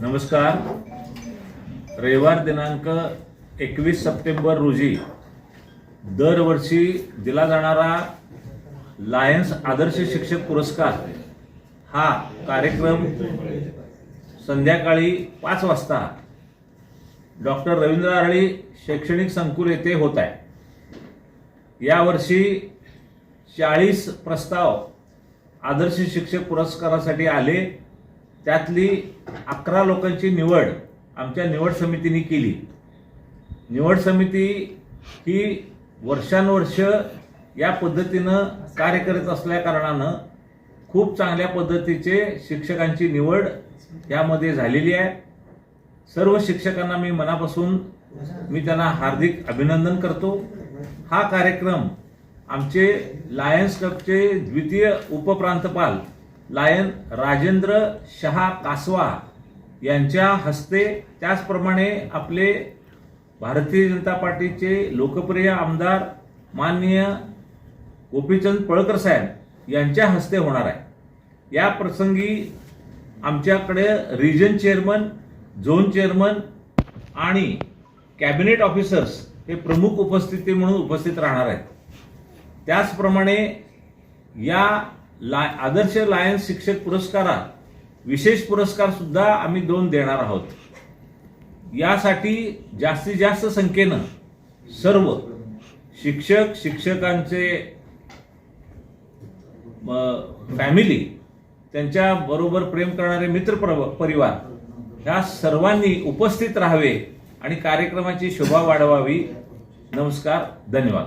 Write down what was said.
नमस्कार. रविवार दिनांक एकवीस सप्टेंबर रोजी दरवर्षी दिला जाणारा लायन्स आदर्श शिक्षक पुरस्कार हा कार्यक्रम संध्याकाळी पाच वाजता डॉक्टर रवींद्र आरळी शैक्षणिक संकुल येथे होत आहे. यावर्षी चाळीस प्रस्ताव आदर्श शिक्षक पुरस्कारासाठी आले. त्यातली अकरा लोकांची निवड आमच्या निवड समितीने केली. निवड समिती ही वर्षानुवर्ष या पद्धतीनं कार्य करत असल्या कारणानं खूप चांगल्या पद्धतीचे शिक्षकांची निवड यामध्ये झालेली आहे. सर्व शिक्षकांना मी मनापासून मी त्यांना हार्दिक अभिनंदन करतो. हा कार्यक्रम आमचे लायन्स क्लबचे द्वितीय उपप्रांतपाल लायन राजेंद्र शहा कासवा यांच्या हस्ते त्याचप्रमाणे आपले भारतीय जनता पार्टीचे लोकप्रिय आमदार माननीय गोपीचंद पळकर साहेब यांच्या हस्ते होणार आहे. या प्रसंगी आमच्याकडे रिजन चेअरमन झोन चेअरमन आणि कॅबिनेट ऑफिसर्स हे प्रमुख उपस्थिती म्हणून उपस्थित राहणार आहेत. त्याचप्रमाणे या लाय आदर्श लायन्स शिक्षक पुरस्कारात विशेष पुरस्कार सुद्धा आम्ही दोन देणार आहोत. यासाठी जास्तीत जास्त संख्येनं सर्व शिक्षक शिक्षकांचे फॅमिली त्यांच्या बरोबर प्रेम करणारे मित्र परिवार ह्या सर्वांनी उपस्थित राहावे आणि कार्यक्रमाची शोभा वाढवावी. नमस्कार धन्यवाद.